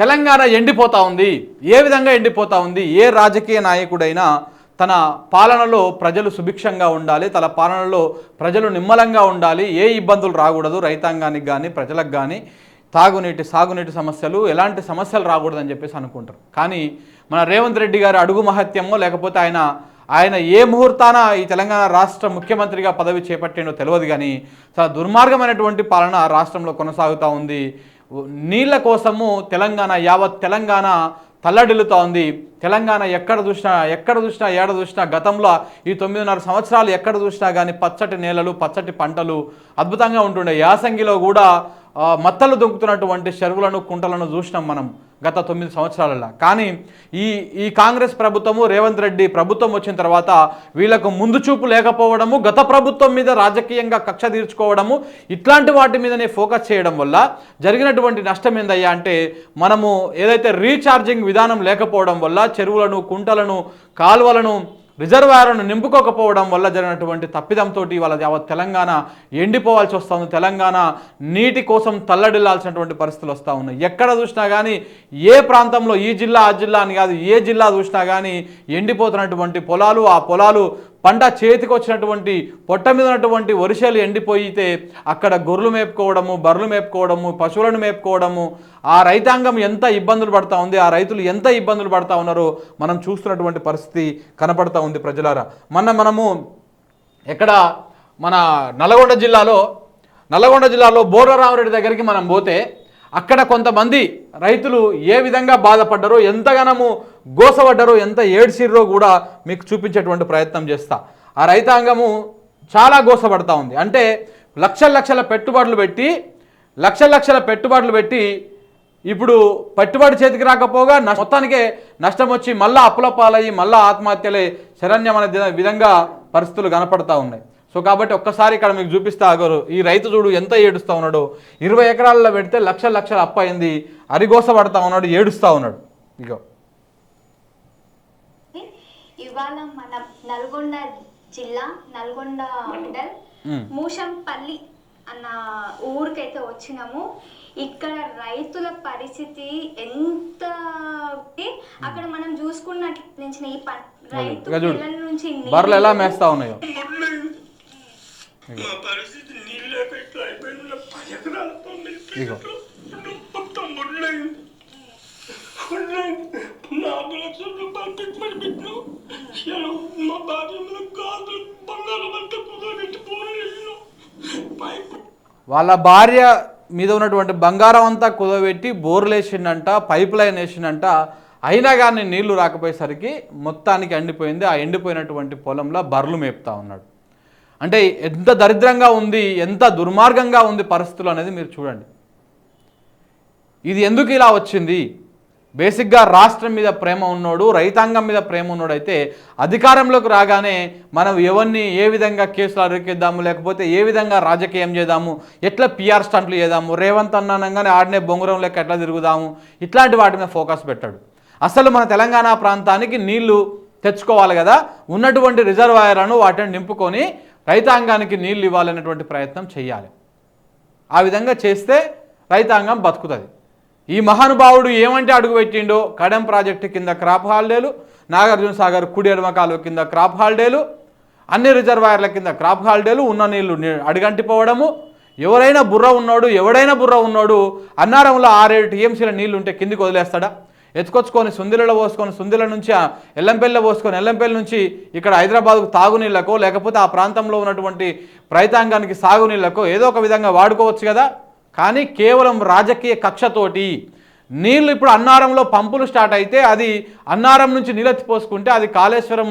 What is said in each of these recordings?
తెలంగాణ ఎండిపోతా ఉంది. ఏ విధంగా ఎండిపోతా ఉంది? ఏ రాజకీయ నాయకుడైనా తన పాలనలో ప్రజలు సుభిక్షంగా ఉండాలి తన పాలనలో ప్రజలు నిమ్మలంగా ఉండాలి ఏ ఇబ్బందులు రాకూడదు రైతాంగానికి కానీ ప్రజలకు కానీ తాగునీటి సాగునీటి సమస్యలు ఎలాంటి సమస్యలు రాకూడదని చెప్పేసి అనుకుంటారు. కానీ మన రేవంత్ రెడ్డి గారి అడుగు మహత్యమో లేకపోతే ఆయన ఆయన ఏ ముహూర్తాన ఈ తెలంగాణ రాష్ట్ర ముఖ్యమంత్రిగా పదవి చేపట్టిండో తెలియదు కానీ చాలా దుర్మార్గమైనటువంటి పాలన రాష్ట్రంలో కొనసాగుతూ ఉంది. నీళ్ళ కోసము తెలంగాణ యావత్ తెలంగాణ తల్లడిల్లుతా ఉంది తెలంగాణ ఎక్కడ చూసినా ఎక్కడ చూసినా ఏడ చూసినా గతంలో ఈ తొమ్మిదిన్నర సంవత్సరాలు ఎక్కడ చూసినా కానీ పచ్చటి నేలలు పచ్చటి పంటలు అద్భుతంగా ఉంటుండే. యాసంగిలో కూడా మత్తలు దొంగతున్నటువంటి చెరువులను కుంటలను చూసినాం మనం గత తొమ్మిది సంవత్సరాలలో. కానీ ఈ ఈ కాంగ్రెస్ ప్రభుత్వము రేవంత్ రెడ్డి ప్రభుత్వం వచ్చిన తర్వాత వీళ్ళకు ముందు చూపు లేకపోవడము గత ప్రభుత్వం మీద రాజకీయంగా కక్ష తీర్చుకోవడము ఇట్లాంటి వాటి మీదనే ఫోకస్ చేయడం వల్ల జరిగినటువంటి నష్టం ఏందయ్యా అంటే మనము ఏదైతే రీఛార్జింగ్ విధానం లేకపోవడం వల్ల చెరువులను కుంటలను కాలువలను రిజర్వాయర్ను నింపుకోకపోవడం వల్ల జరిగినటువంటి తప్పిదంతో ఇవాళ యావత్ తెలంగాణ ఎండిపోవాల్సి వస్తుంది. తెలంగాణ నీటి కోసం తల్లడిల్లాల్సినటువంటి పరిస్థితులు వస్తూ ఉన్నాయి. ఎక్కడ చూసినా కానీ ఏ ప్రాంతంలో ఈ జిల్లా ఆ జిల్లా అని కాదు ఏ జిల్లా చూసినా కానీ ఎండిపోతున్నటువంటి పొలాలు ఆ పొలాలు పంట చేతికి వచ్చినటువంటి పొట్ట మీద ఉన్నటువంటి వరిసెలు ఎండిపోయితే అక్కడ గొర్రెలు మేపుకోవడము బర్రెలు మేపుకోవడము పశువులను మేపుకోవడము ఆ రైతాంగం ఎంత ఇబ్బందులు పడతా ఉంది ఆ రైతులు ఎంత ఇబ్బందులు పడతా ఉన్నారో మనం చూస్తున్నటువంటి పరిస్థితి కనపడతా ఉంది ప్రజలారా. మొన్న మనము ఎక్కడ మన నల్గొండ జిల్లాలో నల్గొండ జిల్లాలో బోర్లరామరెడ్డి దగ్గరికి మనం పోతే అక్కడ కొంతమంది రైతులు ఏ విధంగా బాధపడ్డారో ఎంతగానము గోసపడ్డారో ఎంత ఏడ్చిర్రో కూడా మీకు చూపించేటువంటి ప్రయత్నం చేస్తా. ఆ రైతాంగము చాలా గోసపడతా ఉంది. అంటే లక్షల లక్షల పెట్టుబడులు పెట్టి లక్షల లక్షల పెట్టుబడులు పెట్టి ఇప్పుడు పెట్టుబడి చేతికి రాకపోగా మొత్తానికే నష్టం వచ్చి మళ్ళీ అప్పుల పాలయ్యి మళ్ళీ ఆత్మహత్యలే శరణ్యం అనే విధంగా పరిస్థితులు కనపడతా ఉన్నాయి. సో కాబట్టి ఒక్కసారి ఇక్కడ మీకు చూపిస్తా ఆగరు. ఈ రైతు చూడు ఎంత ఏడుస్తూ ఉన్నాడు. ఇరవై ఎకరాల్లో పెడితే లక్షల లక్షల అప్పు అయింది. అరిగోస పడతా ఉన్నాడు ఏడుస్తూ ఉన్నాడు. ఇగో. ఇవాళ మన నల్గొండ జిల్లా నల్గొండ మండల్. మూషంపల్లి అన్న ఊరికైతే వచ్చినాము. ఇక్కడ రైతుల పరిస్థితి ఎంత అక్కడ మనం చూసుకున్నట్టు నుంచి ఈ రైతు ఇక నుంచి బర్రెలు ఎలా మేస్తా ఉన్నాయో. మా పరిస్థితి నీళ్ళే పెట్టి అయిపోయిన పది. మొత్తం నాలుగు లక్షల రూపాయలు పెట్టుబడి పెట్టినాం మా బంగారం వాళ్ళ భార్య మీద ఉన్నటువంటి బంగారం అంతా కుదబెట్టి బోర్లు వేసిండంట పైప్ లైన్ వేసిండంట. అయినా కానీ నీళ్ళు రాకపోయేసరికి మొత్తానికి ఎండిపోయింది. ఆ ఎండిపోయినటువంటి పొలంలో బర్రెలు మేపుతా ఉన్నాడు. అంటే ఎంత దరిద్రంగా ఉంది ఎంత దుర్మార్గంగా ఉంది పరిస్థితులు అనేది మీరు చూడండి. ఇది ఎందుకు ఇలా వచ్చింది? బేసిక్గా రాష్ట్రం మీద ప్రేమ ఉన్నోడు రైతాంగం మీద ప్రేమ ఉన్నాడు అయితే అధికారంలోకి రాగానే మనం ఎవరిని ఏ విధంగా కేసులు అరికిద్దాము లేకపోతే ఏ విధంగా రాజకీయం చేద్దాము ఎట్లా పిఆర్ స్టంట్లు చేద్దాము రేవంత్ అన్న అనగానే ఆడనే బొంగురం లెక్క ఎట్లా తిరుగుదాము ఇట్లాంటి వాటి మీద ఫోకస్ పెట్టాడు. అసలు మన తెలంగాణ ప్రాంతానికి నీళ్ళు తెచ్చుకోవాలి కదా ఉన్నటువంటి రిజర్వాయర్లను వాటిని నింపుకొని రైతాంగానికి నీళ్ళు ఇవ్వాలనేటువంటి ప్రయత్నం చేయాలి ఆ విధంగా చేస్తే రైతాంగం బతుకుతుంది. ఈ మహానుభావుడు ఏమంటే అడుగు పెట్టిండో కడెం ప్రాజెక్టు కింద క్రాప్ హాలిడేలు నాగార్జున సాగర్ కుడి ఎడమ కాలువ కింద క్రాప్ హాలిడేలు అన్ని రిజర్వాయర్ల కింద క్రాప్ హాలిడేలు ఉన్న నీళ్ళు ని- అడుగంటిపోవడము. ఎవరైనా బుర్ర ఉన్నోడు ఎవడైనా బుర్ర ఉన్నోడు అన్నారంలో ఆరేడు టీఎంసీల నీళ్ళు ఉంటే కిందికి వదిలేస్తాడా? ఎత్తుకొచ్చుకొని సుందిలలో పోసుకొని సుందిల నుంచి ఆ ఎల్లంపల్లిలో పోసుకొని ఎల్లంపల్లి నుంచి ఇక్కడ హైదరాబాద్కు తాగునీళ్ళకో లేకపోతే ఆ ప్రాంతంలో ఉన్నటువంటి రైతాంగానికి సాగునీళ్ళకో ఏదో ఒక విధంగా వాడుకోవచ్చు కదా. కానీ కేవలం రాజకీయ కక్షతోటి నీళ్ళు ఇప్పుడు అన్నారంలో పంపులు స్టార్ట్ అయితే అది అన్నారం నుంచి నీళ్ళెత్తి పోసుకుంటే అది కాళేశ్వరం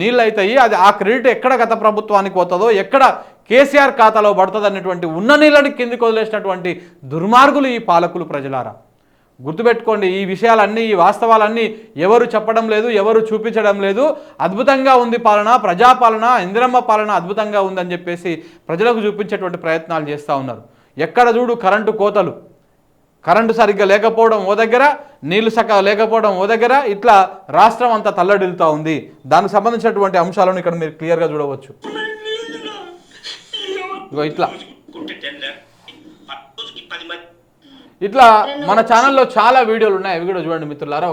నీళ్ళు అవుతాయి అది ఆ క్రెడిట్ ఎక్కడ గత ప్రభుత్వానికి పోతుందో ఎక్కడ కేసీఆర్ ఖాతాలో పడుతుంది అన్నటువంటి ఉన్న నీళ్ళని కిందికి వదిలేసినటువంటి దుర్మార్గులు ఈ పాలకులు ప్రజలారా. గుర్తుపెట్టుకోండి ఈ విషయాలన్నీ ఈ వాస్తవాలన్నీ ఎవరు చెప్పడం లేదు ఎవరు చూపించడం లేదు. అద్భుతంగా ఉంది పాలన ప్రజాపాలన ఇందిరమ్మ పాలన అద్భుతంగా ఉందని చెప్పేసి ప్రజలకు చూపించేటువంటి ప్రయత్నాలు చేస్తూ ఉన్నారు. ఎక్కడ చూడు కరెంటు కోతలు. కరెంటు సరిగ్గా లేకపోవడం ఓ దగ్గర నీళ్ళు సక్క లేకపోవడం ఓ దగ్గర ఇట్లా రాష్ట్రం అంతా తల్లడిల్లుతూ ఉంది. దానికి సంబంధించినటువంటి అంశాలను ఇక్కడ మీరు క్లియర్గా చూడవచ్చు. ఇట్లా కుంటే టెండర్ రోజుకి పది మంది ఇట్లా మన ఛానల్లో చాలా వీడియోలు ఉన్నాయి. అవి కూడా చూడండి మిత్రులారా.